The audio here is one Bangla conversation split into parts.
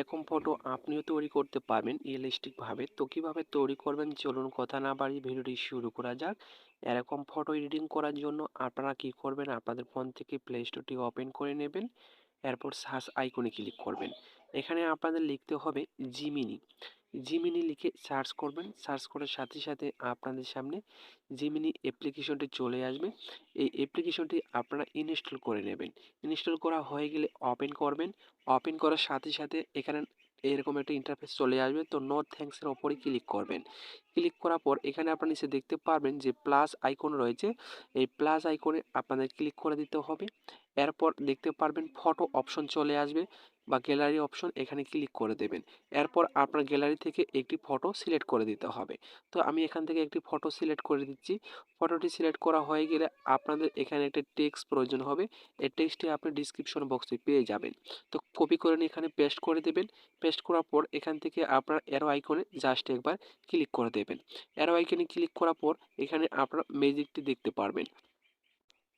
এরকম ফটো আপনিও তৈরি করতে পারবেন রিয়েলিস্টিকভাবে তো কীভাবে তৈরি করবেন চলুন কথা না বাড়িয়ে ভিডিওটি শুরু করা যাক। এরকম ফটো এডিটিং করার জন্য আপনারা কি করবেন? আপনাদের ফোন থেকে প্লে স্টোরটি ওপেন করে নেবেন। এরপর সার্চ আইকনে ক্লিক করবেন। এখানে আপনাদের লিখতে হবে জিমিনি জিমিনি লিখে সার্চ করবেন। সার্চ করার সাথে সাথে আপনাদের সামনে জিমিনি অ্যাপ্লিকেশনটি চলে আসবে। এই অ্যাপ্লিকেশনটি আপনারা ইনস্টল করে নেবেন। ইনস্টল করা হয়ে গেলে ওপেন করবেন। ওপেন করার সাথে সাথে এখানে এরকম একটা ইন্টারফেস চলে আসবে। তো নো থ্যাঙ্কসের ওপরে ক্লিক করবেন। ক্লিক করার পর এখানে আপনারা নিচে দেখতে পারবেন যে প্লাস আইকন রয়েছে। এই প্লাস আইকনে আপনাদের ক্লিক করে দিতে হবে। এরপর দেখতে পারবেন ফটো অপশন চলে আসবে। বা গ্যালারি অপশন এখানে ক্লিক করে দেবেন। এরপর আপনার গ্যালারি থেকে একটি ফটো সিলেক্ট করে দিতে হবে। তো আমি এখান থেকে একটি ফটো সিলেক্ট করে দিচ্ছি। ফটোটি সিলেক্ট করা হয়ে গেলে আপনাদের এখানে একটা টেক্সট প্রয়োজন হবে। এই টেক্সটটি আপনি ডিসক্রিপশন বক্সে পেয়ে যাবেন। তো কপি করে নিয়ে এখানে পেস্ট করে দেবেন। পেস্ট করার পর এখান থেকে আপনার অ্যারো আইকনে জাস্ট একবার ক্লিক করে দেবেন। অ্যারো আইকনে ক্লিক করার পর এখানে আপনার ম্যাজিকটি দেখতে পারবেন।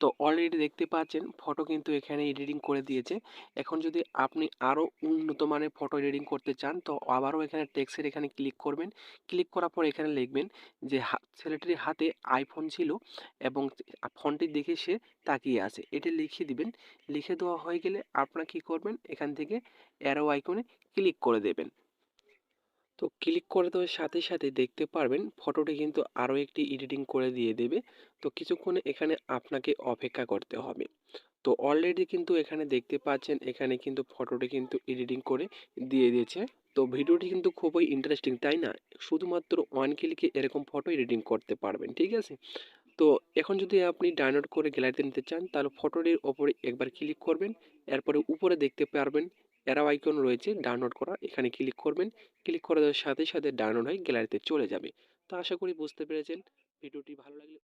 তো অলরেডি দেখতে পাচ্ছেন ফটো কিন্তু এখানে এডিটিং করে দিয়েছে। এখন যদি আপনি আরও উন্নত মানের ফটো এডিটিং করতে চান, তো আবারও এখানে টেক্সের এখানে ক্লিক করবেন। ক্লিক করার পর এখানে লিখবেন যে ছেলেটির হাতে আইফোন ছিল এবং ফোনটি দেখে সে তাকিয়ে আছে। এটি লিখে দিবেন। লিখে দেওয়া হয়ে গেলে আপনারা কী করবেন? এখান থেকে অ্যারো আইকনে ক্লিক করে দেবেন। তো ক্লিক করে দেওয়ার সাথে সাথে দেখতে পারবেন ফটোটি কিন্তু আরও একটি এডিটিং করে দিয়ে দেবে। তো কিছুক্ষণ এখানে আপনাকে অপেক্ষা করতে হবে। তো অলরেডি কিন্তু এখানে দেখতে পাচ্ছেন এখানে কিন্তু ফটোটি কিন্তু এডিটিং করে দিয়ে দিয়েছে। তো ভিডিওটি কিন্তু খুবই ইন্টারেস্টিং তাই না? শুধুমাত্র ওয়ান ক্লিকে এরকম ফটো এডিটিং করতে পারবেন, ঠিক আছে? তো এখন যদি আপনি ডাউনলোড করে গ্যালারিতে নিতে চান, তাহলে ফটোটির ওপরে একবার ক্লিক করবেন। এরপরে উপরে দেখতে পারবেন অ্যারো আইকন রয়েছে ডাউনলোড করা। এখানে ক্লিক করবেন। ক্লিক করার সাথে সাথে ডাউনলোড হয়ে গ্যালারিতে চলে যাবে। তো আশা করি বুঝতে পেরেছেন। ভিডিওটি ভালো লাগলে